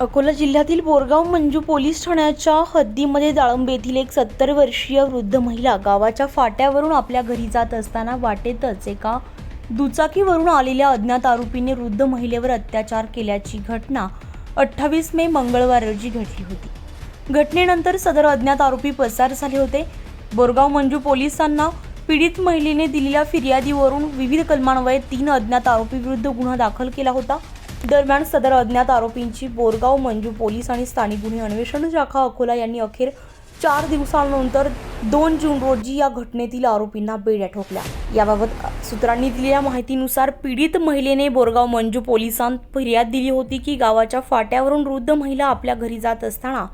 अकोला जिल्ह्यातील बोरगाव मंजू पोलीस ठाण्याच्या हद्दीमध्ये दाळंब येथील एक सत्तर वर्षीय वृद्ध महिला गावाच्या फाट्यावरून आपल्या घरी जात असताना वाटेतच एका दुचाकीवरून आलेल्या अज्ञात आरोपीने वृद्ध महिलेवर अत्याचार केल्याची घटना अठ्ठावीस मे मंगळवार रोजी घडली होती. घटनेनंतर सदर अज्ञात आरोपी पसार झाले होते. बोरगाव मंजू पोलिसांना पीडित महिलेने दिलेल्या फिर्यादीवरून विविध कलमान्वये तीन अज्ञात आरोपीविरुद्ध गुन्हा दाखल केला होता. दरम्यान सदर अज्ञात आरोपींची बोरगाव मंजू पोलीस आणि स्थानिक गुन्हे अन्वेषण शाखा अकोला यांनी अखेर चार दिवसांनंतर दोन जून रोजी या घटनेतील आरोपींना बेड्या ठोकल्या. याबाबत सूत्रांनी दिलेल्या माहितीनुसार पीडित महिलेने बोरगाव मंजू पोलिसांत फिर्याद दिली होती की गावाच्या फाट्यावरून वृद्ध महिला आपल्या घरी जात असताना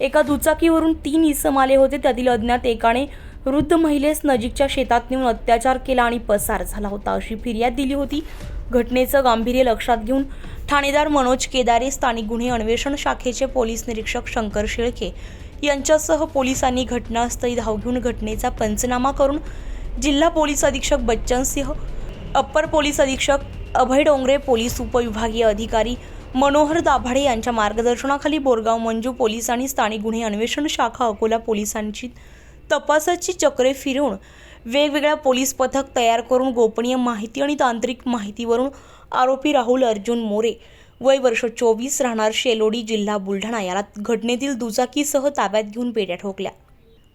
एका दुचाकीवरून तीन इसम आले होते. त्यातील अज्ञात एकाने वृद्ध महिलेस नजीकच्या शेतात नेऊन अत्याचार केला आणि पसार झाला होता अशी फिर्याद दिली होती. घटनेचं गांभीर्य लक्षात घेऊन ठाणेदार मनोज केदारे स्थानिक गुन्हे अन्वेषण शाखेचे पोलीस निरीक्षक शंकर शेळके यांच्यासह पोलिसांनी घटनास्थळी धाव घेऊन घटनेचा पंचनामा करून जिल्हा पोलीस अधीक्षक बच्चन सिंह अप्पर पोलीस अधीक्षक अभय डोंगरे पोलीस उपविभागीय अधिकारी मनोहर दाभाडे यांच्या मार्गदर्शनाखाली बोरगाव मंजू पोलीस आणि स्थानिक गुन्हे अन्वेषण शाखा अकोला पोलिसांची तपासाची चक्रे फिरवून वेगवेगळ्या पोलीस पथक तयार करून गोपनीय माहिती आणि तांत्रिक माहितीवरून आरोपी राहुल अर्जुन मोरे वय वर्ष चोवीस राहणार शेलोडी जिल्हा बुलढाणा. याला घटनेतील दुचाकीसह ताब्यात घेऊन पेट्या ठोकल्या.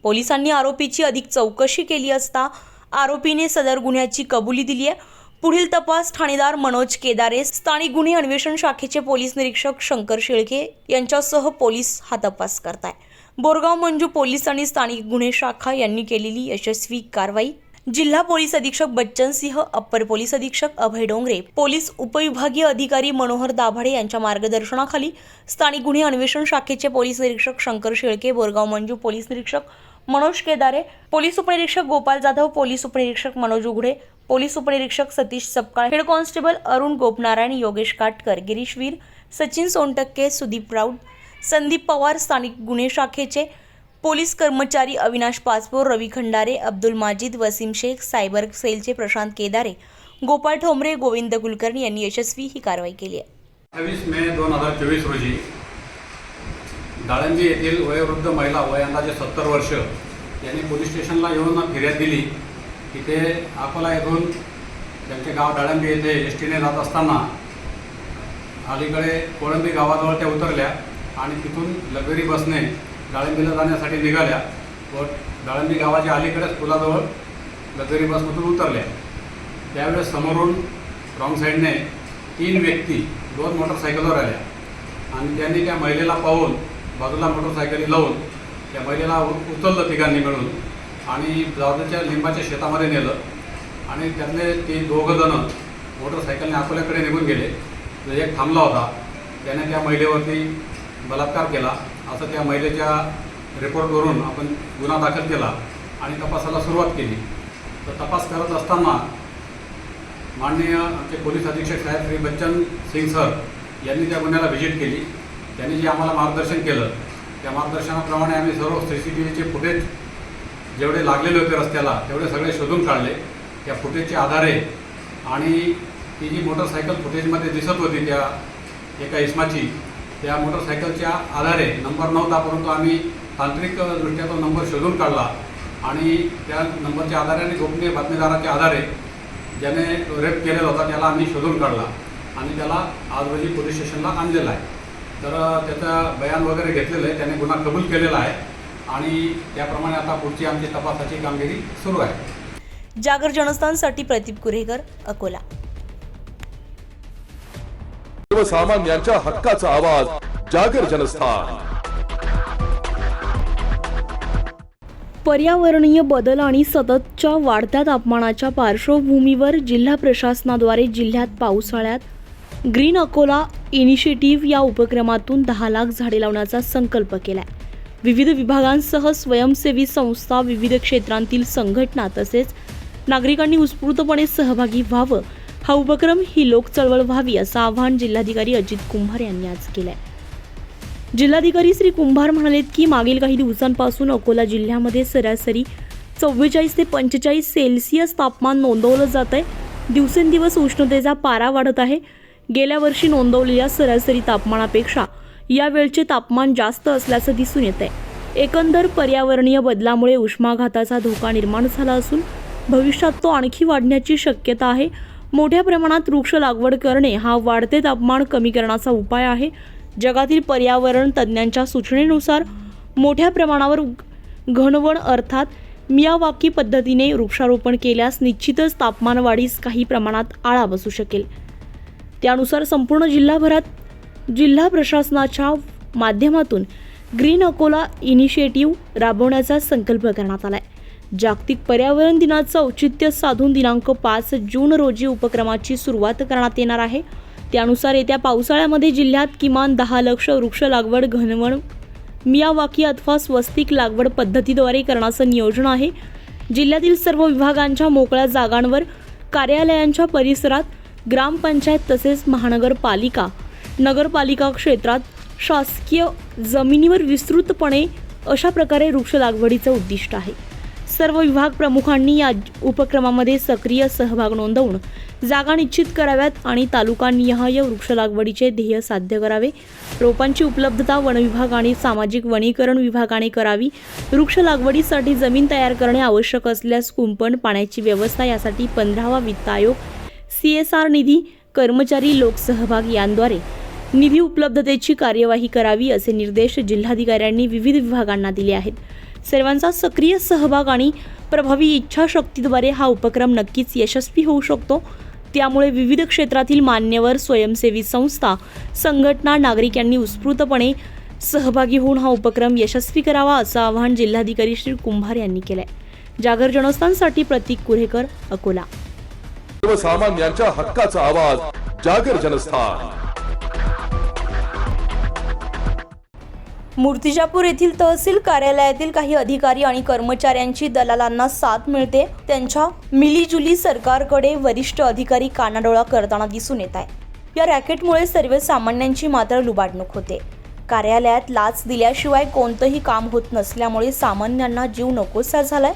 पोलिसांनी आरोपीची अधिक चौकशी केली असता आरोपीने सदर गुन्ह्याची कबुली दिली आहे. पुढील तपास ठाणेदार मनोज केदारे स्थानिक गुन्हे अन्वेषण शाखेचे पोलीस निरीक्षक शंकर शेळके यांच्यासह पोलीस हा तपास करताय बोरगाव मंजू पोलीस आणि स्थानिक गुन्हे शाखा यांनी केलेली यशस्वी कारवाई. जिल्हा पोलीस अधीक्षक बच्चन सिंह अप्पर पोलीस अधीक्षक अभय डोंगरे पोलीस उपविभागीय अधिकारी मनोहर दाभाडे यांच्या मार्गदर्शनाखाली स्थानिक गुन्हे अन्वेषण शाखेचे पोलीस निरीक्षक शंकर शेळके बोरगाव मंजू पोलीस निरीक्षक मनोज केदारे पोलीस उपनिरीक्षक गोपाल जाधव पोलीस उपनिरीक्षक मनोज उघडे पोलीस उपनिरीक्षक सतीश सपकाळ हेड कॉन्स्टेबल अरुण गोपनारायण योगेश काटकर गिरीश वीर सचिन सोनटक्के सुदीप राऊत संदीप पवार स्थानिक गुन्हे शाखेचे पोलीस कर्मचारी अविनाश पाचपोर रवी खंडारे अब्दुल माजिद वसीम शेख सायबर सेलचे प्रशांत केदारे गोपाळ ठोंबरे गोविंद कुलकर्णी यांनी यशस्वी ही कारवाई केली आहे. अठ्ठावीस मे दोन हजार चोवीस रोजी दाळंजी येथील वयोवृद्ध महिला वय अंदाजे सत्तर वर्ष यांनी पोलीस स्टेशनला येऊन फिर्याद दिली. तिथे अकोला येथून त्यांचे गाव दाळंबी येथे एस टीने जात असताना अलीकडे कोळंबी गावाजवळ त्या उतरल्या. आणि तिथून लगेरी बसने डाळिंबीला जाण्यासाठी निघाल्या. व डाळिंबी गावाच्या अलीकडेच पुलाजवळ लगेरी बसमधून उतरल्या. त्यावेळेस समोरून रॉंग साईडने तीन व्यक्ती दोन मोटरसायकलवर आल्या. आणि त्यांनी त्या महिलेला पाहून बाजूला मोटरसायकली लावून त्या महिलेला उचललं तिघांनी मिळून आणि जावच्या लिंबाच्या शेतामध्ये नेलं. आणि त्यातले ते दोघंजणं मोटरसायकलने अकोल्याकडे निघून गेले. एक थांबला होता त्याने त्या महिलेवरती बलात्कार केला. असं त्या महिलेच्या रिपोर्टवरून आपण गुन्हा दाखल केला आणि तपासाला सुरुवात केली. तर तपास करत असताना माननीय आमचे पोलीस अधीक्षक साहेब श्री बच्चन सिंग सर यांनी त्या गुन्ह्याला व्हिजिट केली. त्यांनी जे आम्हाला मार्गदर्शन केलं त्या मार्गदर्शनाप्रमाणे आम्ही सर्व सी सी टी व्हीचे फुटेज जेवढे लागलेले होते रस्त्याला तेवढे सगळे शोधून काढले. त्या फुटेजच्या आधारे आणि ती जी मोटरसायकल फुटेजमध्ये दिसत होती त्या एका इसमाची त्या मोटरसायकलच्या आधारे नंबर नव्हता परंतु आम्ही तांत्रिकदृष्ट्या तो नंबर शोधून काढला. आणि त्या नंबरच्या आधारे आणि गोपनीय बातमीदाराच्या आधारे ज्याने रेप केलेला होता त्याला आम्ही शोधून काढला. आणि त्याला आज रोजी पोलीस स्टेशनला आणलेला आहे. तर त्याचं बयान वगैरे घेतलेलं आहे त्याने गुन्हा कबूल केलेला आहे. आणि त्याप्रमाणे आता पुढची आमची तपासाची कामगिरी सुरू आहे. जागर जनस्थानसाठी प्रदीप कुरेकर अकोला. सर्वसामान्यांच्या हक्काचा आवाज जागर जनस्थान. पर्यावरणीय बदल आणि सततच्या वाढत्या तापमानाच्या पार्श्वभूमीवर जिल्हा प्रशासनाद्वारे जिल्ह्यात पावसाळ्यात ग्रीन अकोला इनिशिएटिव्ह या उपक्रमातून दहा लाख झाडे लावण्याचा संकल्प केलाय. विविध विभागांसह स्वयंसेवी संस्था विविध क्षेत्रांतील संघटना तसेच नागरिकांनी उत्स्फूर्तपणे सहभागी व्हावं हा उपक्रम ही लोक चळवळ व्हावी असं आवाहन जिल्हाधिकारी अजित कुंभार यांनी आज केलंय. जिल्हाधिकारी श्री कुंभार म्हणालेत की मागील काही दिवसांपासून अकोला जिल्ह्यामध्ये सरासरी चव्वेचाळीस ते पंचेचाळीस सेल्सिअस तापमान नोंदवलं जात आहे. दिवसेंदिवस उष्णतेचा पारा वाढत आहे. गेल्या वर्षी नोंदवलेल्या सरासरी तापमानापेक्षा यावेळचे तापमान जास्त असल्याचं दिसून येत आहे. एकंदर पर्यावरणीय बदलामुळे उष्माघाताचा धोका निर्माण झाला असून भविष्यात तो आणखी वाढण्याची शक्यता आहे. मोठ्या प्रमाणात वृक्ष लागवड करणे हा वाढते तापमान कमी करण्याचा उपाय आहे. जगातील पर्यावरण तज्ज्ञांच्या सूचनेनुसार मोठ्या प्रमाणावर घनवण अर्थात मियावाकी पद्धतीने वृक्षारोपण केल्यास निश्चितच तापमान वाढीस काही प्रमाणात आळा बसू शकेल. त्यानुसार संपूर्ण जिल्हाभरात जिल्हा प्रशासनाच्या माध्यमातून ग्रीन अकोला इनिशिएटिव्ह राबवण्याचा संकल्प करण्यात आला आहे जागतिक पर्यावरण दिनाचं औचित्य साधून दिनांक पाच जून रोजी उपक्रमाची सुरुवात करण्यात येणार आहे. त्यानुसार येत्या पावसाळ्यामध्ये जिल्ह्यात किमान दहा लक्ष वृक्ष लागवड घनवण मियावाकी अथवा स्वस्तिक लागवड पद्धतीद्वारे करण्याचं नियोजन आहे. जिल्ह्यातील सर्व विभागांच्या मोकळ्या जागांवर कार्यालयांच्या परिसरात ग्रामपंचायत तसेच महानगरपालिका नगरपालिका क्षेत्रात शासकीय जमिनीवर विस्तृतपणे अशा प्रकारे वृक्ष लागवडीचं उद्दिष्ट आहे. सर्व विभाग प्रमुखांनी या उपक्रमामध्ये सक्रिय सहभाग नोंदवून जागा निश्चित कराव्यात आणि तालुकानिहाय वृक्ष लागवडीचे ध्येय साध्य करावे. रोपांची उपलब्धता वन विभाग आणि सामाजिक वनीकरण विभागाने करावी. वृक्ष लागवडीसाठी जमीन तयार करणे आवश्यक असल्यास कुंपण पाण्याची व्यवस्था यासाठी पंधरावा वित्त आयोग सी एस आर निधी कर्मचारी लोकसहभाग यांद्वारे निधी उपलब्धतेची कार्यवाही करावी असे निर्देश जिल्हाधिकाऱ्यांनी विविध विभागांना दिले आहेत. सर्वांचा सक्रिय सहभाग आणि प्रभावी इच्छाशक्तीद्वारे हा उपक्रम नक्कीच यशस्वी होऊ शकतो. त्यामुळे विविध क्षेत्रातील मान्यवर स्वयंसेवी संस्था संघटना नागरिक यांनी उत्स्फूर्तपणे सहभागी होऊन हा उपक्रम यशस्वी करावा असं आवाहन जिल्हाधिकारी श्री कुंभार यांनी केलंय. जागर जनस्थानसाठी प्रतीक कुरेकर अकोला. सर्वसामान्यांच्या हक्काचा आवाज जागर जनस्थान. मूर्तिजापूर येथील तहसील कार्यालयातील काही अधिकारी आणि कर्मचाऱ्यांची दलालांना साथ मिळते. त्यांच्या मिलीजुली सरकारकडे वरिष्ठ अधिकारी कानाडोळा करताना दिसून येत आहे. या रॅकेटमुळे सर्वसामान्यांची मात्र लुबाडणूक होते. कार्यालयात लाच दिल्याशिवाय कोणतंही काम होत नसल्यामुळे सामान्यांना जीव नकोसा झालाय.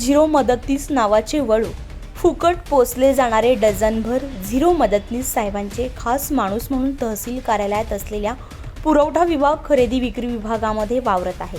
झिरो मदतनीस नावाचे वळू फुकट पोचले जाणारे डझनभर झिरो मदतनीस साहेबांचे खास माणूस म्हणून तहसील कार्यालयात असलेल्या पुरवठा विभाग खरेदी विक्री विभागामध्ये वावरत आहे.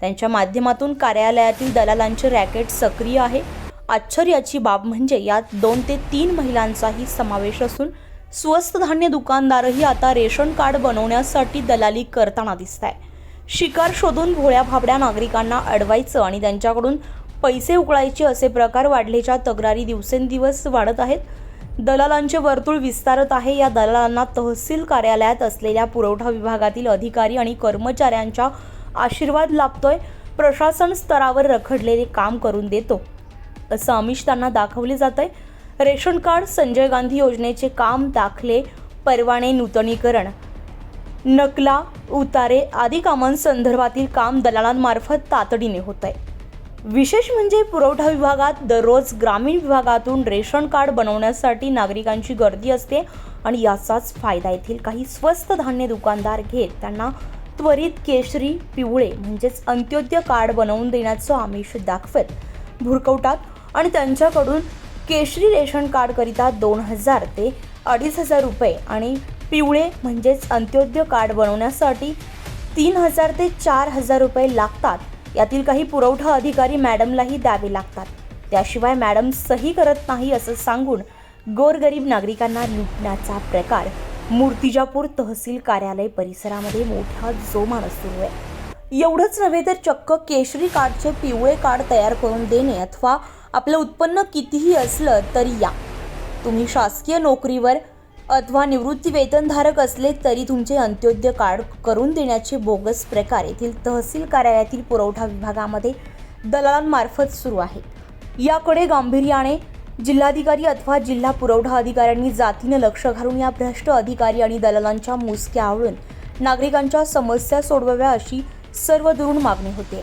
त्यांच्या माध्यमातून कार्यालयातील दलालांचे रॅकेट सक्रिय आहे. आश्चर्याची बाब म्हणजे यात दोन ते तीन महिलांचाही समावेश असून स्वस्त धान्य दुकानदारही आता रेशन कार्ड बनवण्यासाठी दलाली करताना दिसत आहे शिकार शोधून भोळ्या भाबड्या नागरिकांना अडवायचं आणि त्यांच्याकडून पैसे उकळायचे असे प्रकार वाढल्याच्या तक्रारी दिवसेंदिवस वाढत आहेत. दलालांचे वर्तुळ विस्तारत आहे. या दलालांना तहसील कार्यालयात असलेल्या पुरवठा विभागातील अधिकारी आणि कर्मचाऱ्यांच्या आशीर्वाद लाभतोय. प्रशासन स्तरावर रखडलेले काम करून देतो. असं आमिष त्यांना दाखवले जात आहे रेशन कार्ड संजय गांधी योजनेचे काम दाखले परवाने नूतनीकरण. नकला उतारे आदी कामांसंदर्भातील काम दलालांमार्फत तातडीने होत आहे विशेष म्हणजे पुरवठा विभागात दररोज ग्रामीण विभागातून रेशन कार्ड बनवण्यासाठी नागरिकांची गर्दी असते आणि याचाच फायदा येथील काही स्वस्त धान्य दुकानदार घेत त्यांना त्वरित केशरी पिवळे म्हणजेच अंत्योदय कार्ड बनवून देण्याचं आमिष दाखवत भुरकवतात आणि त्यांच्याकडून केशरी रेशन कार्डकरिता दोन हजार ते अडीच हजार रुपये आणि पिवळे म्हणजेच अंत्योदय कार्ड बनवण्यासाठी तीन हजार ते चार हजार रुपये लागतात. यातील काही पुरवठा अधिकारी मॅडमलाही द्यावे लागतात. त्याशिवाय मॅडम सही करत नाही असं सांगून गोरगरीब नागरिकांना लुटण्याचा प्रकार मूर्तिजापूर तहसील कार्यालय परिसरामध्ये मोठ्या जोमानं सुरू आहे. एवढंच नव्हे तर चक्क केशरी कार्डचे पिवळे कार्ड तयार करून देणे अथवा आपलं उत्पन्न कितीही असलं तरी या. तुम्ही शासकीय नोकरीवर अथवा निवृत्ती वेतनधारक असले तरी तुमचे अंत्योदय कार्ड करून देण्याचे बोगस प्रकार येथील तहसील कार्यालयातील पुरवठा विभागामध्ये दलालांमार्फत सुरू आहे याकडे गांभीर्याने जिल्हाधिकारी अथवा जिल्हा पुरवठा अधिकाऱ्यांनी जातीनं लक्ष घालून या भ्रष्ट अधिकारी आणि दलालांच्या मुसक्या आवळून नागरिकांच्या समस्या सोडवाव्या अशी सर्व दुरून मागणी होते.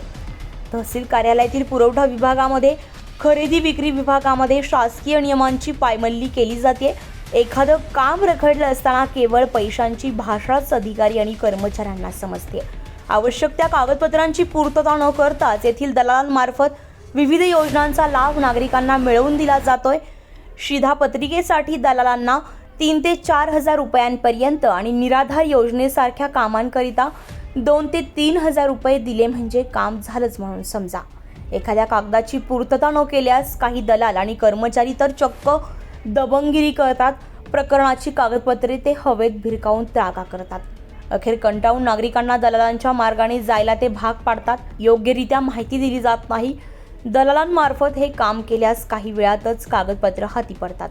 तहसील कार्यालयातील पुरवठा विभागामध्ये खरेदी विक्री विभागामध्ये शासकीय नियमांची पायमल्ली केली जाते. एखादं काम रखडलं असताना केवळ पैशांची भाषाच अधिकारी आणि कर्मचाऱ्यांना समजते. आवश्यक त्या कागदपत्रांची पूर्तता न करताच येथील दलालांमार्फत विविध योजनांचा लाभ नागरिकांना मिळवून दिला जातोय. शिधापत्रिकेसाठी दलालांना तीन ते चार हजार रुपयांपर्यंत आणि निराधार योजनेसारख्या कामांकरिता दोन ते तीन हजार रुपये दिले म्हणजे काम झालंच म्हणून समजा. एखाद्या कागदाची पूर्तता न केल्यास काही दलाल आणि कर्मचारी तर चक्क दबंगिरी करतात प्रकरणाची कागदपत्रे ते हवेत भिरकावून त्रागा करतात. अखेर कंटाळून नागरिकांना दलालांच्या मार्गाने जायला ते भाग पाडतात. योग्यरित्या माहिती दिली जात नाही. दलालांमार्फत हे काम केल्यास काही वेळातच कागदपत्र हाती पडतात.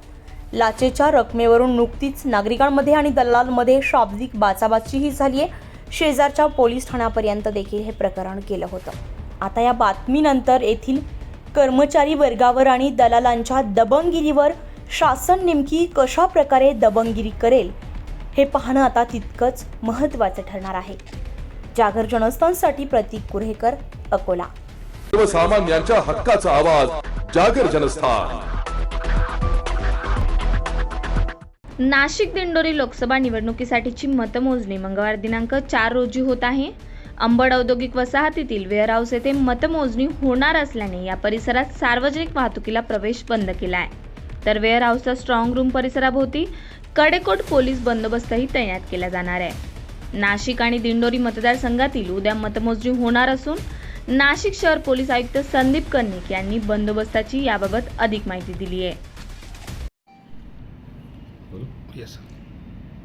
लाचेच्या रकमेवरून नुकतीच नागरिकांमध्ये आणि दलालांमध्ये शाब्दिक बाचाबाचीही झाली आहे. शेजारच्या पोलीस ठाण्यापर्यंत देखील हे प्रकरण केलं होतं. आता या बातमीनंतर येथील कर्मचारी वर्गावर आणि दलालांच्या दबंगिरीवर शासन नेमकी कशा प्रकारे दबंगिरी करेल हे पाहणं आता तितकंच महत्त्वाचं ठरणार आहे. जागर जनस्थानसाठी प्रतीक कुरेकर अकोला. सर्वसामान्यांच्या हक्काचा आवाज जागर जनस्थान. नाशिक दिंडोरी लोकसभा निवडणुकीसाठीची मतमोजणी मंगळवार दिनांक चार रोजी होत आहे. अंबड औद्योगिक वसाहतीतील वेअरहाऊस येथे मतमोजणी होणार असल्याने या परिसरात सार्वजनिक वाहतुकीला प्रवेश बंद केला आहे. तर वेअरहाऊसचा स्ट्रॉंग रूम परिसराभोवती कडेकोट पोलीस बंदोबस्तही तैनात केला जाणार आहे. नाशिक आणि दिंडोरी मतदारसंघातील उद्या मतमोजणी होणार असून नाशिक शहर पोलीस आयुक्त संदीप कर्णिक यांनी बंदोबस्ताची याबाबत अधिक माहिती दिली आहे.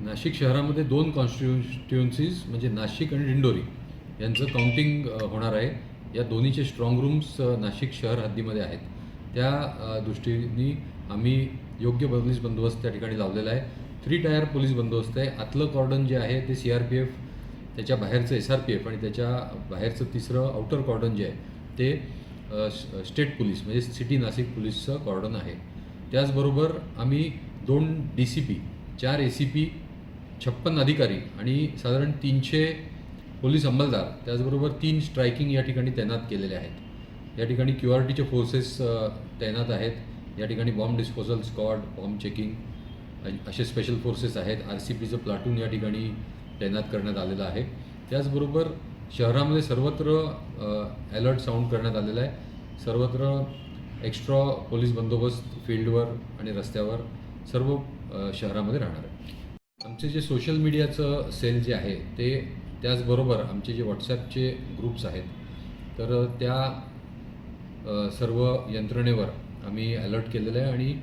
नाशिक शहरामध्ये दोन कॉन्स्टिट्युन्सीज म्हणजे नाशिक आणि दिंडोरी यांचं काउंटिंग होणार आहे. या दोन्हीचे स्ट्रॉंग रूम्स नाशिक शहर हद्दीमध्ये आहेत. त्या दृष्टीने आम्ही योग्य पोलीस बंदोबस्त त्या ठिकाणी लावलेला आहे. थ्री टायर पोलीस बंदोबस्त आहे. आतलं कॉर्डन जे आहे ते सी आर पी एफ त्याच्या बाहेरचं एस आर पी एफ आणि त्याच्या बाहेरचं तिसरं आउटर कॉर्डन जे आहे ते स्टेट पोलीस म्हणजे सिटी नाशिक पोलीसचं कॉर्डन आहे. त्याचबरोबर आम्ही दोन डी सी पी चार ए सी पी छप्पन अधिकारी आणि साधारण तीनशे पोलीस अंमलदार त्याचबरोबर तीन स्ट्रायकिंग या ठिकाणी तैनात केलेले आहेत. या ठिकाणी क्यू आर टीचे फोर्सेस तैनात आहेत. या ठिकाणी bomb disposal squad bomb checking असे स्पेशल फोर्सेस आहेत. आर सी पीचं प्लाटून या ठिकाणी तैनात करण्यात आलेलं आहे. त्याचबरोबर शहरामध्ये सर्वत्र अलर्ट साऊंड करण्यात आलेला आहे. सर्वत्र एक्स्ट्रा पोलीस बंदोबस्त फील्डवर आणि रस्त्यावर सर्व शहरामध्ये राहणार आहे. आमचे जे सोशल मीडियाचं सेल जे आहे ते त्याचबरोबर आमचे जे व्हॉट्सॲपचे ग्रुप्स आहेत तर त्या सर्व यंत्रणेवर आम्ही अलर्ट केलेलं आहे आणि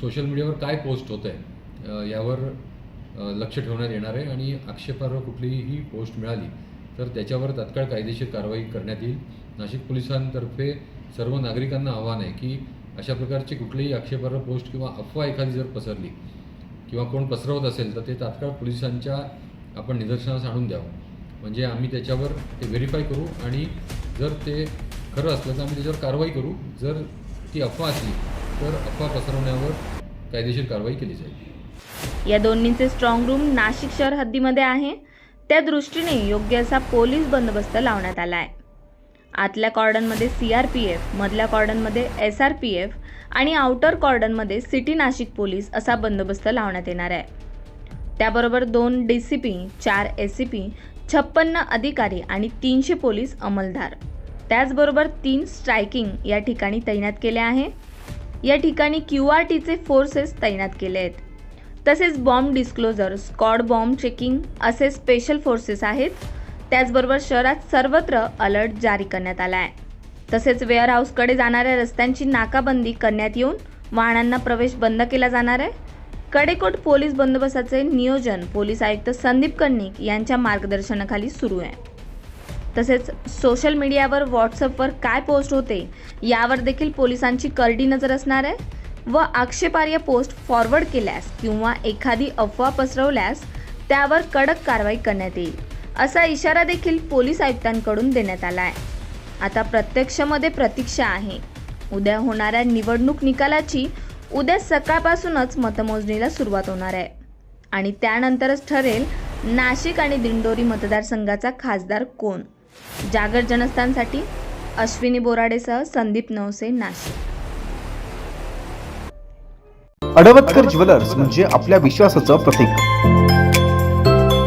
सोशल मीडियावर काय पोस्ट होतं आहे यावर लक्ष ठेवण्यात येणार आहे आणि आक्षेपार्ह कुठलीही पोस्ट मिळाली तर त्याच्यावर तात्काळ कायदेशीर कारवाई करण्यात येईल. नाशिक पोलिसांतर्फे सर्व नागरिकांना आव्हान आहे की अशा प्रकारची कुठलीही आक्षेपार्ह पोस्ट किंवा अफवा एखादी जर पसरली किंवा कोण पसरवत असेल तर ते तात्काळ पोलिसांच्या आपण निदर्शनास आणून द्यावं. म्हणजे आम्ही त्याच्यावर ते व्हेरीफाय करू आणि जर ते खरं असलं तर आम्ही त्याच्यावर कारवाई करू. जर ती अफवा असली तर अफवा पसरवण्यावर कायदेशीर कारवाई केली जाईल. या दोन्हींचे स्ट्रॉंग रूम नाशिक शहर हद्दीमध्ये आहे. त्या दृष्टीने योग्य असा पोलीस बंदोबस्त लावण्यात आला आहे आतल्या कॉर्डनमध्ये सी आर पी एफ मधल्या कॉर्डनमध्ये एस आर पी एफ आणि आउटर कॉर्डनमध्ये सिटी नाशिक पोलीस असा बंदोबस्त लावण्यात येणार आहे. त्याबरोबर दोन डी सी पी चार एस सी पी छप्पन्न अधिकारी आणि तीनशे पोलीस अंमलदार. त्याचबरोबर तीन स्ट्रायकिंग या ठिकाणी तैनात केले आहे या ठिकाणी क्यू आर टीचे फोर्सेस तैनात केले आहेत. तसेच bomb disclosure squad bomb checking असे स्पेशल फोर्सेस आहेत. त्याचबरोबर शहरात सर्वत्र अलर्ट जारी करण्यात आला आहे. तसेच वेअरहाऊसकडे जाणाऱ्या रस्त्यांची नाकाबंदी करण्यात येऊन वाहनांना प्रवेश बंद केला जाणार आहे. कडेकोट पोलीस बंदोबस्ताचे नियोजन पोलीस आयुक्त संदीप कर्णिक यांच्या मार्गदर्शनाखाली सुरू आहे. तसेच सोशल मीडियावर व्हॉट्सअपवर काय पोस्ट होते यावर देखील पोलिसांची करडी नजर असणार आहे. व आक्षेपार्ह पोस्ट फॉरवर्ड केल्यास किंवा एखादी अफवा पसरवल्यास त्यावर कडक कारवाई करण्यात येईल असा इशारा देखील पोलीस आयुक्तांकडून देण्यात आला आहे आता प्रत्यक्षमध्ये प्रतीक्षा आहे. उद्या होणाऱ्या निवडणूक निकालाची उद्या सकाळपासूनच मतमोजणीला सुरुवात होणार आहे. आणि त्यानंतरच ठरेल नाशिक आणि दिंडोरी मतदारसंघाचा खासदार कोण? जागर जनस्थानसाठी अश्विनी बोराडेसह संदीप नवसे नाशिक. अडवतकर ज्वेलर्स म्हणजे आपल्या विश्वासाचं प्रतीक.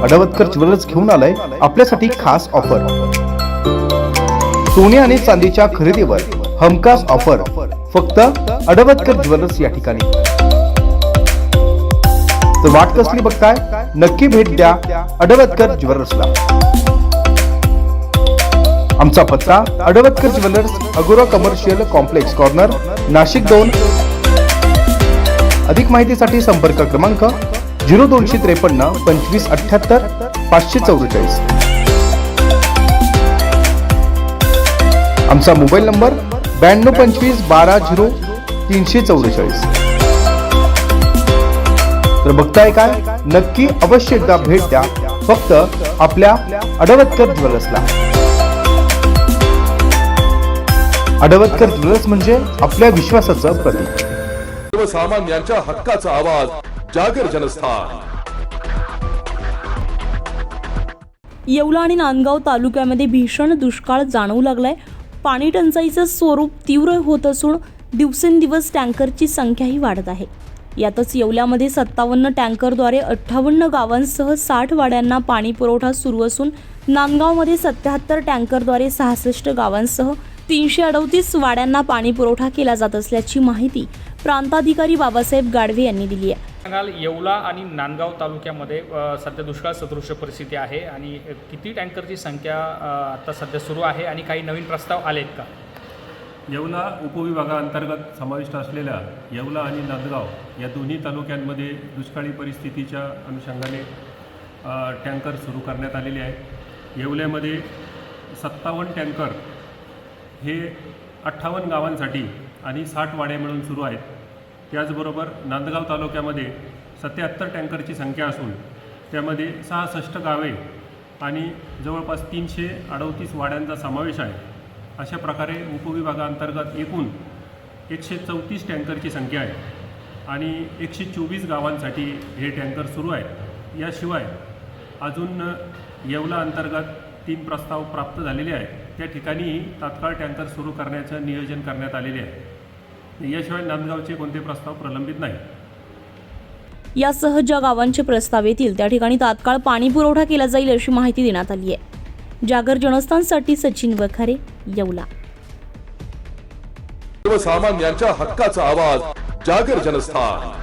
अडवतकर ज्वेलर्स घेऊन आलाय आपल्यासाठी खास ऑफर. सोने आणि चांदीच्या खरेदीवर हमखास ऑफर. फक्त अडवतकर ज्वेलर्स या ठिकाणी. तर वाट कसली बघताय नक्की भेट द्या अडवतकर ज्वेलर्सला. आमचा पत्ता Advatkar jewellers Agora commercial complex corner Nashik दोन. अधिक माहितीसाठी संपर्क क्रमांक झिरो दोनशे त्रेपन्न पंचवीस अठ्ठ्याहत्तर पाचशे चौवेचाळीस. आमचा मोबाईल नंबर ब्याण्णव पंचवीस बारा झिरो तीनशे चौवेचाळीस. तर बघताय काय? नक्की अवश्य एकदा भेट द्या. फक्त आपल्या अडवतकर ज्वेलर्सला. अडवतकर ज्वेलर्स म्हणजे आपल्या विश्वासाचं प्रतीक. सर्वसामान्यांच्या हक्काचा आवाज जागर जनस्थान. येवला आणि नांदगाव तालुक्यामध्ये भीषण दुष्काळ जाणवू लागलाय. पाणी टंचाईचं स्वरूप तीव्र होत असून दिवसेंदिवस टँकरची संख्याही वाढत आहे. यातच येवल्यामध्ये सत्तावन्न टँकरद्वारे अठ्ठावन्न गावांसह साठ वाड्यांना पाणी पुरवठा सुरू असून नांदगावमध्ये सत्याहत्तर टँकरद्वारे सहासष्ट गावांसह तीनशे अडतीस वाड्यांना पाणी पुरवठा केला जात असल्याची माहिती प्रांताधिकारी बाबासाहेब गाडवे यांनी दिली आहे. सांगाल येवला आणि नांदगाव तालुक्यामध्ये सध्या दुष्काळ सदृश परिस्थिती आहे आणि किती टँकरची संख्या आता सध्या सुरू आहे आणि काही नवीन प्रस्ताव आलेत का? येवला उपविभागाअंतर्गत समाविष्ट असलेल्या येवला आणि नांदगाव या दोन्ही तालुक्यांमध्ये दुष्काळी परिस्थितीच्या अनुषंगाने टँकर सुरू करण्यात आलेले आहे येवल्यामध्ये सत्तावन्न टँकर हे अठ्ठावन्न गावांसाठी आणि साठ वाड्या मिळून सुरू आहेत. त्याचबरोबर नांदगाव तालुक्यामध्ये सत्याहत्तर टँकरची संख्या असून त्यामध्ये सहासष्ट गावे आणि जवळपास तीनशे अडतीस वाड्यांचा समावेश आहे. अशा प्रकारे उपविभागाअंतर्गत एकूण एकशे चौतीस टँकरची संख्या आहे आणि एकशे चोवीस गावांसाठी हे टँकर सुरू आहेत. याशिवाय अजून येवला अंतर्गत तीन प्रस्ताव प्राप्त झालेले आहेत. त्या ठिकाणीही तात्काळ टँकर सुरू करण्याचं नियोजन करण्यात आलेले आहे. याशिवाय नांदगावचे कोणते प्रस्ताव प्रलंबित नाही. यासह ज्या गावांचे प्रस्ताव येतील त्या ठिकाणी तात्काळ पाणी पुरवठा केला जाईल अशी माहिती देण्यात आली आहे. जागर जनस्थानसाठी सचिन वखारे येवला. सर्वसामान्यांच्या हक्काचा आवाज जागर जनस्थान.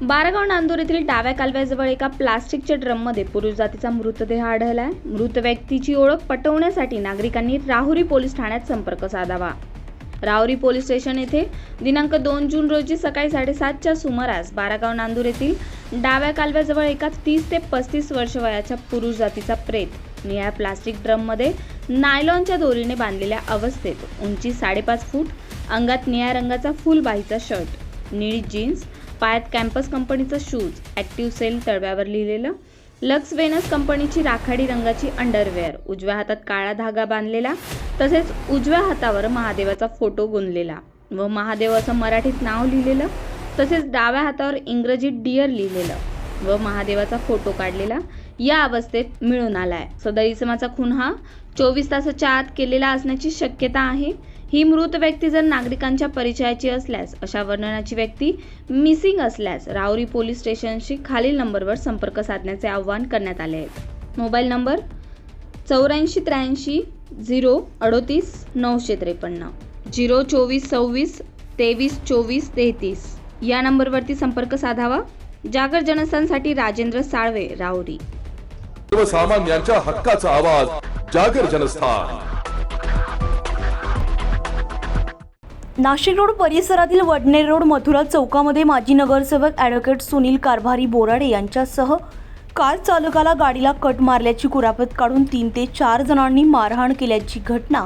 बारागाव नांदूर येथील डाव्या कालव्याजवळ एका प्लास्टिकच्या ड्रममध्ये पुरुष जातीचा मृतदेह आढळला आहे मृत व्यक्तीची ओळख पटवण्यासाठी नागरिकांनी राहुरी पोलीस ठाण्यात संपर्क साधावा. राहुरी पोलीस स्टेशन येथे दिनांक दोन जून रोजी सकाळी साडेसातच्या सुमारास बारागाव नांदूर येथील डाव्या कालव्याजवळ एका तीस ते पस्तीस वर्ष वयाच्या पुरुष जातीचा प्रेत निळ्या प्लास्टिक ड्रममध्ये नायलॉनच्या दोरीने बांधलेल्या अवस्थेत उंची साडेपाच फूट अंगात निळ्या रंगाचा फुलबाहीचा शर्ट निळी जीन्स पायात कॅम्पस कंपनीचं शूज ॲक्टिव्ह सेल तळव्यावर लिहिलेलं लक्स वेनस कंपनीची राखाडी रंगाची अंडरवेअर उजव्या हातात काळा धागा बांधलेला तसेच उजव्या हातावर महादेवाचा फोटो गुंतलेला व महादेव असं मराठीत नाव लिहिलेलं तसेच डाव्या हातावर इंग्रजीत डिअर लिहिलेलं व महादेवाचा फोटो काढलेला या अवस्थेत मिळून आलाय. सदर इसमाचा खून हा चोवीस तासाच्या आत केलेला असण्याची शक्यता आहे. ही मृत व्यक्ती जर नागरिकांच्या परिचयाची असल्यास अशा वर्णनाची व्यक्ती मिसिंग असल्यास राहुरी पोलीस स्टेशनशी खालील नंबरवर संपर्क साधण्याचे आवाहन करण्यात आले आहे. मोबाईल नंबर चौऱ्याऐंशी त्र्याऐंशी झिरो अडोतीस नऊशे त्रेपन्न झिरो चोवीस सव्वीस तेवीस चोवीस तेहतीस. या नंबरवरती संपर्क साधावा. जागर जनस्थानसाठी राजेंद्र साळवे राहुरी. सर्वसामान्यांच्या हक्काचा आवाज जागर जनस्थान. नाशिक रोड परिसरातील वडनेर रोड मथुरा चौकामध्ये माजी नगरसेवक ॲडव्होकेट सुनील कारभारी बोराडे यांच्यासह कार चालकाला गाडीला कट मारल्याची कुरापत काढून तीन ते चार जणांनी मारहाण केल्याची घटना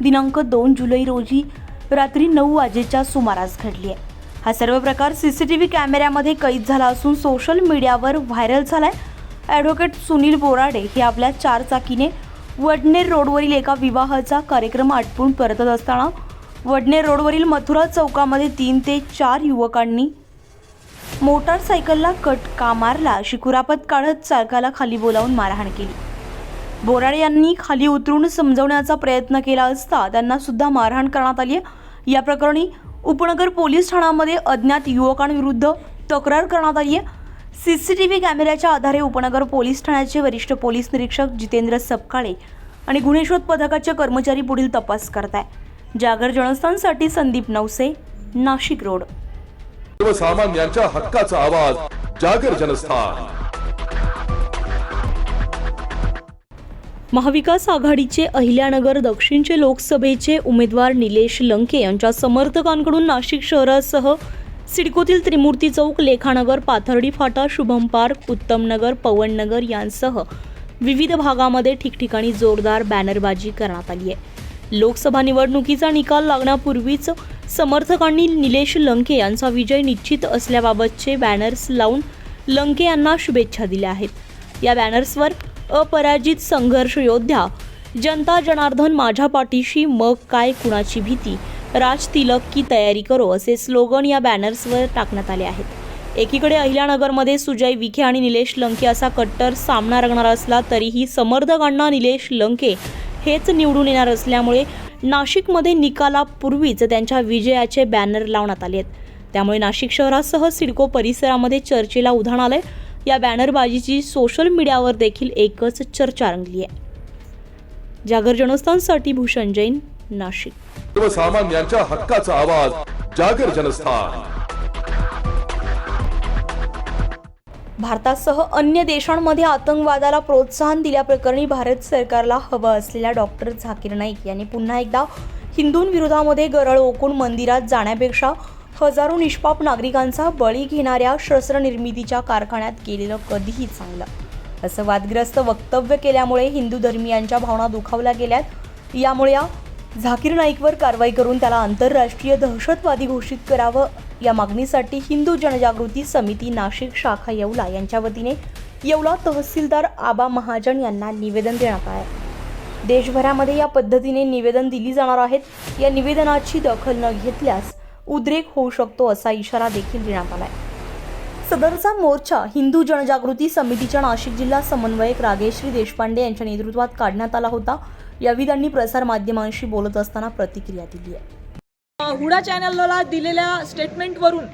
दिनांक दोन जुलै रोजी रात्री नऊ वाजेच्या सुमारास घडली आहे. हा सर्व प्रकार सी सी टी व्ही कॅमेऱ्यामध्ये कैद झाला असून सोशल मीडियावर व्हायरल झाला आहे ॲडव्होकेट सुनील बोराडे हे आपल्या चारचाकीने वडनेर रोडवरील एका विवाहाचा कार्यक्रम आटपून परतत असताना वडनेर रोडवरील मथुरा चौकामध्ये तीन ते चार युवकांनी मोटारसायकलला कट का मारला अशी कुरापत काढत चालकाला खाली बोलावून मारहाण केली. बोराडे यांनी खाली उतरून समजवण्याचा प्रयत्न केला असता त्यांना सुद्धा मारहाण करण्यात आली आहे. या प्रकरणी उपनगर पोलीस ठाण्यामध्ये अज्ञात युवकांविरुद्ध तक्रार करण्यात आली आहे. सी सी टी व्ही कॅमेऱ्याच्या आधारे उपनगर पोलीस ठाण्याचे वरिष्ठ पोलीस निरीक्षक जितेंद्र सपकाळे आणि गुन्हे शोध पथकाचे कर्मचारी पुढील तपास करत आहे जागर जनस्थानसाठी संदीप नवसे नाशिक रोड. सर्वसामान्यांच्या हक्काचा आवाज जागर जनस्थान. महाविकास आघाडीचे अहिल्यानगर दक्षिणचे लोकसभेचे उमेदवार निलेश लंके यांच्या समर्थकांकडून नाशिक शहरासह सिडकोतील त्रिमूर्ती चौक लेखानगर पाथर्डी फाटा शुभम पार्क उत्तमनगर पवननगर यांसह विविध भागामध्ये ठिकठिकाणी जोरदार बॅनरबाजी करण्यात आली आहे. लोकसभा निवडणुकीचा निकाल लागण्यापूर्वीच समर्थकांनी निलेश लंके यांचा विजय निश्चित असल्याबाबतचे बॅनर्स लावून लंके यांना शुभेच्छा दिल्या आहेत. या बॅनर्सवर अपराजित संघर्ष योद्धा जनता जनार्दन माझ्या पाठीशी मग काय कुणाची भीती? राज तिलक की तयारी करो असे स्लोगन या बॅनर्सवर टाकण्यात आले आहेत. एकीकडे अहिल्यानगरमध्ये सुजय विखे आणि निलेश लंके असा कट्टर सामना रंगणार असला तरीही समर्थकांना निलेश लंके हेच निवडून येणार असल्यामुळे नाशिकमध्ये निकालापूर्वीच त्यांच्या विजयाचे बॅनर लावण्यात आले आहेत. त्यामुळे नाशिक शहरासह सिडको परिसरामध्ये चर्चेला उधाण आलंय. या बॅनरबाजीची सोशल मीडियावर देखील एकच चर्चा रंगली आहे. जागर जनस्थानसाठी भूषण जैन नाशिक. सर्वसामान्यांच्या हक्काचा आवाज जागर जनस्थान. भारतासह अन्य देशांमध्ये आतंकवादाला प्रोत्साहन दिल्याप्रकरणी भारत सरकारला हवं असलेल्या डॉक्टर झाकीर नाईक यांनी पुन्हा एकदा हिंदूंविरोधामध्ये गरळ ओकून मंदिरात जाण्यापेक्षा हजारो निष्पाप नागरिकांचा बळी घेणाऱ्या शस्त्रनिर्मितीच्या कारखान्यात केलेलं कधीही चांगलं. असं वादग्रस्त वक्तव्य केल्यामुळे हिंदू धर्मियांच्या भावना दुखावल्या गेल्यात. यामुळे या झाकीर नाईकवर कारवाई करून त्याला आंतरराष्ट्रीय दहशतवादी घोषित करावं या मागणीसाठी हिंदू जनजागृती समिती नाशिक शाखा येवला यांच्या वतीने येवला तहसीलदार आबा महाजन यांना निवेदन देण्यात आहे देशभरामध्ये या पद्धतीने निवेदन दिली जाणार आहेत. या निवेदनाची दखल न घेतल्यास उद्रेक होऊ शकतो असा इशारा देखील देण्यात आलाय. सदरचा मोर्चा हिंदू जनजागृती समितीच्या नाशिक जिल्हा समन्वयक रागेश्री देशपांडे यांच्या नेतृत्वात काढण्यात आला होता. यावेळी त्यांनी प्रसारमाध्यमांशी बोलत असताना प्रतिक्रिया दिली आहे. हुडा चॅनलला दिलेल्या स्टेटमेंटवरून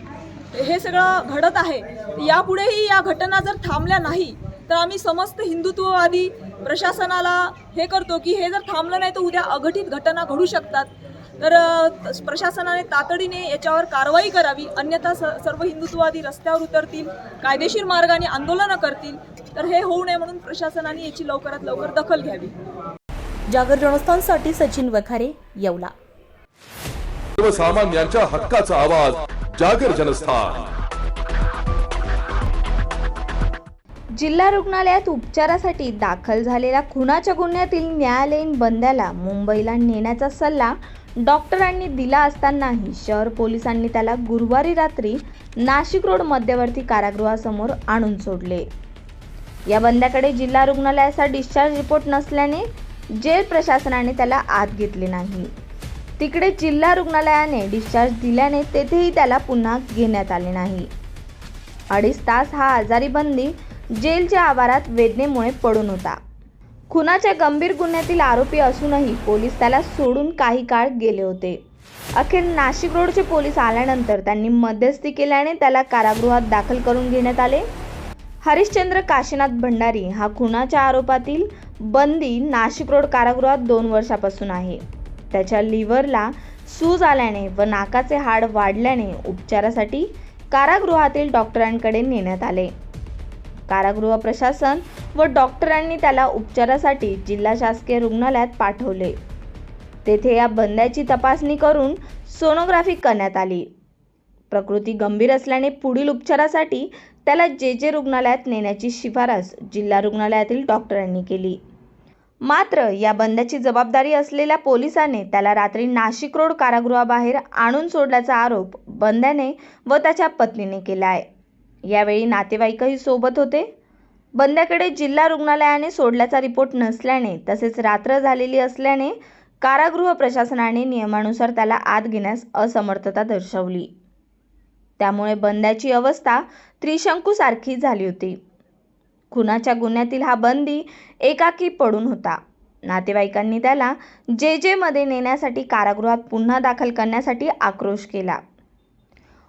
हे सगळं घडत आहे. यापुढेही या घटना जर थांबल्या नाही तर आम्ही समस्त हिंदुत्ववादी प्रशासनाला हे करतो की हे जर थांबलं नाही तर उद्या अघटित घटना घडू शकतात. तर प्रशासनाने तातडीने याच्यावर कारवाई करावी. अन्यथा स सर्व हिंदुत्ववादी रस्त्यावर उतरतील कायदेशीर मार्गाने आंदोलनं करतील. तर हे होऊ नये म्हणून प्रशासनाने याची लवकरात लवकर दखल घ्यावी. जागर जनस्थानसाठी सचिन वखारे येवला. सर्वसामान्यांच्या हक्काचा आवाज जागर जनस्थान. जिल्हा रुग्णालयात उपचारासाठी दाखल झालेल्या खुनाच्या गुन्ह्यातील न्यायालयीन बंद्याला मुंबईला नेण्याचा सल्ला डॉक्टरांनी दिला असतानाही शहर पोलिसांनी त्याला गुरुवारी रात्री नाशिक रोड मध्यवर्ती कारागृहासमोर आणून सोडले. या बंद्याकडे जिल्हा रुग्णालयाचा डिस्चार्ज रिपोर्ट नसल्याने जेल प्रशासनाने त्याला आत घेतले नाही. तिकडे जिल्हा रुग्णालयाने डिस्चार्ज दिल्याने तेथेही त्याला पुन्हा घेण्यात आले नाही. अडीच तास हा आजारी बंदी जेलच्या आवारात वेदनेमुळे पडून होता. खुनाच्या गंभीर गुन्ह्यातील आरोपी असूनही पोलीस त्याला सोडून काही काळ गेले होते. अखेर नाशिक रोडचे पोलीस आल्यानंतर त्यांनी मध्यस्थी केल्याने त्याला कारागृहात दाखल करून घेण्यात आले. हरिश्चंद्र काशीनाथ भंडारी हा खुनाच्या आरोपातील बंदी नाशिक रोड कारागृहात दोन वर्षापासून आहे. त्याच्या लिव्हरला सूज आल्याने व नाकाचे हाड वाढल्याने उपचारासाठी कारागृहातील डॉक्टरांकडे नेण्यात आले. कारागृह प्रशासन व डॉक्टरांनी त्याला उपचारासाठी जिल्हा शासकीय रुग्णालयात पाठवले. तेथे या बंद्याची तपासणी करून सोनोग्राफी करण्यात आली. प्रकृती गंभीर असल्याने पुढील उपचारासाठी त्याला जे जे रुग्णालयात नेण्याची शिफारस जिल्हा रुग्णालयातील डॉक्टरांनी केली. मात्र या बंद्याची जबाबदारी असलेल्या पोलिसाने त्याला रात्री नाशिक रोड कारागृहाबाहेर आणून सोडल्याचा आरोप बंद्याने व त्याच्या पत्नीने केला आहे. यावेळी नातेवाईकही सोबत होते. बंद्याकडे जिल्हा रुग्णालयाने सोडल्याचा रिपोर्ट नसल्याने तसेच रात्र झालेली असल्याने कारागृह प्रशासनाने नियमानुसार त्याला आत घेण्यास असमर्थता दर्शवली. त्यामुळे बंद्याची अवस्था त्रिशंकूसारखी झाली होती. खुनाच्या गुन्ह्यातील हा बंदी एकाकी पडून होता. नातेवाईकांनी त्याला जे जेमध्ये नेण्यासाठी कारागृहात पुन्हा दाखल करण्यासाठी आक्रोश केला.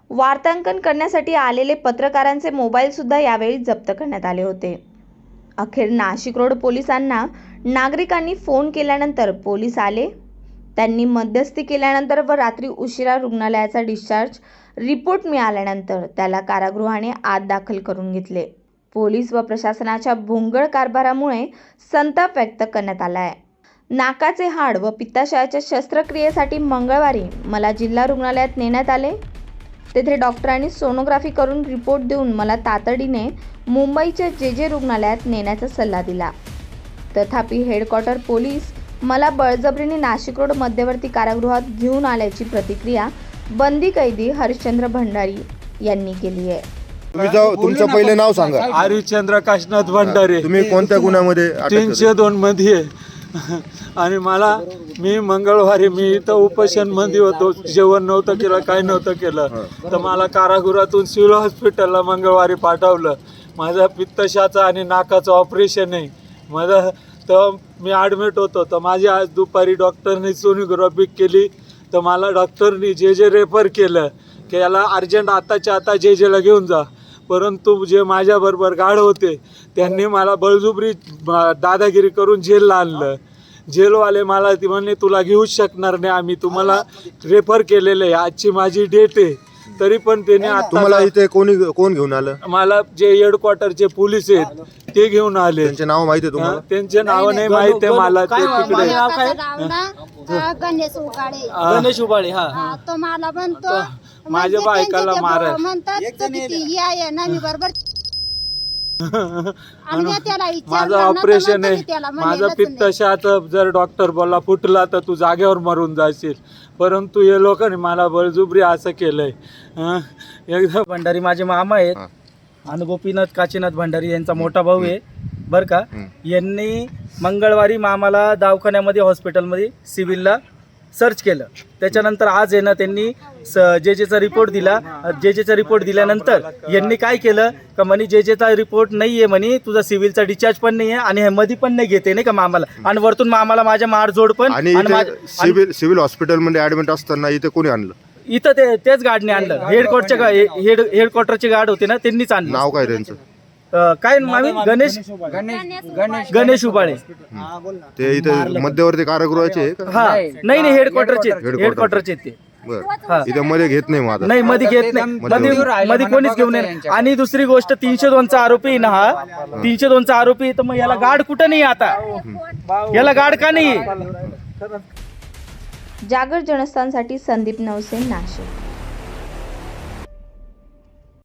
वार्तांकन करण्यासाठी आलेले पत्रकारांचे मोबाईलसुद्धा यावेळी जप्त करण्यात आले होते. अखेर नाशिक रोड पोलिसांना नागरिकांनी फोन केल्यानंतर पोलीस आले. त्यांनी मध्यस्थी केल्यानंतर व रात्री उशिरा रुग्णालयाचा डिस्चार्ज रिपोर्ट मिळाल्यानंतर त्याला कारागृहाने आत दाखल करून घेतले. पोलीस व प्रशासनाच्या भोंगळ कारभारामुळे संताप व्यक्त करण्यात आला आहे. नाकाचे हाड व पित्ताशयाच्या शस्त्रक्रियेसाठी मंगळवारी मला जिल्हा रुग्णालयात नेण्यात आले. तेथे डॉक्टरांनी सोनोग्राफी करून रिपोर्ट देऊन मला तातडीने मुंबईच्या जे जे रुग्णालयात नेण्याचा सल्ला दिला. तथापि हेडक्वार्टर पोलीस मला बळजबरीने नाशिक रोड मध्यवर्ती कारागृहात घेऊन आल्याची प्रतिक्रिया बंदी कैदी हरिश्चंद्र भंडारी यांनी केली आहे. तुम्ही जाऊ तुमचं पहिले नाव सांगा. हरिश्चंद्र काशीनाथ भंडारे. तुम्ही कोणत्या गुन्ह्यामध्ये अटक? तीनशे दोन मध्ये. आणि मला मी मंगळवारी मी इथं उपोषणमध्ये होतो. जेवण नव्हतं केलं काही नव्हतं केलं. तर मला कारागृहातून सिव्हिल हॉस्पिटलला मंगळवारी पाठवलं. माझा पित्तशाचा आणि नाकाचं ऑपरेशन आहे. माझं तर मी ॲडमिट होतो. तर माझी आज दुपारी डॉक्टरने सोनोग्राफी केली. तर मला डॉक्टरनी जे जे रेफर केलं की याला अर्जंट आताच्या आता जे जेला घेऊन जा. परंतु जे माझ्याबरोबर गाढ होते त्यांनी मला बळजुबरी दादागिरी करून जेलला आणलं. जेलवाले मला ती म्हणले तुला घेऊच शकणार नाही आम्ही तुम्हाला रेफर केलेलं आहे आजची माझी डेट आहे. तरी पण त्याने तुम्हाला आता इथे कोणी कोण घेऊन आलं? मला जे हेडक्वार्टरचे पोलीस आहेत ते घेऊन आले. त्यांचे नाव माहिती आहे तुम्हाला? त्यांचे नाव नाही माहिती आहे मला ते तिकडे. गणेश उबाळे हा. हा, तो मला म्हणतो माझ्या म्हणजे बायकाला त्यांचे ते मारा. भाऊ म्हणतात तर किती या या ना मी बरोबर आणि मी त्याला विचारलं माझं ना, तर ऑपरेशन म्हणतो आहे. मी त्याला माझं नाही. पित्तशाचं जर डॉक्टर बोलला फुटला तर तू जागेवर मरून जाशील. परंतु हे लोकांनी मला बळजुबरी असं केलंय. हं, एकदा भंडारी माझे मामा आहेत. आणि गोपीनाथ काशीनाथ भंडारी यांचा मोठा भाऊ आहे. बरं का? यांनी मंगळवारी मामाला दवाखान्यामध्ये हॉस्पिटलमध्ये सिव्हिलला सर्च केलं. त्याच्यानंतर आज ना त्यांनी स जे जेचा रिपोर्ट दिला जे जेचा रिपोर्ट दिल्यानंतर यांनी काय केलं? का म्हणे जे जेचा रिपोर्ट नाही आहे म्हणे तुझा सिव्हिलचा डिस्चार्ज पण नाही आहे आणि हे मध्ये पण नाही घेते नाही का मामाला. आणि वरतून मामाला माझ्या मारजोड पण आणि आणि इथे माझ्या- आणि- सिव्हिल सिव्हिल हॉस्पिटलमध्ये ऍडमिट असताना इथे कोणी आणलं? इथं ते तेच गार्डने आणलं. हेडक्वार्टरच्या हेड हेडक्वार्टरचे गार्ड होते ना त्यांनीच आणलं. नाव काय त्यांचं? अं, काय मामी गणेश? गणेश उबाळे. ते इथे मध्यवर्ती कारागृहाचे आहे का? हा नाही नाही हेडक्वार्टरचे Headquarter. हेडक्वार्टरचे ते. बरं. इथे मध्ये घेत नाही माझा नाही मध्ये घेत नाही. मध्ये मध्ये कोणीच घेऊन नाही आणि दुसरी गोष्ट तीनशे दोनचा आरोपी ना हा? तीनशे दोनचा आरोपी तर मग याला गार्ड कुठं नाही आता? याला गार्ड का नाही? जागर जनस्थानसाठी संदीप नवसे नाशिक.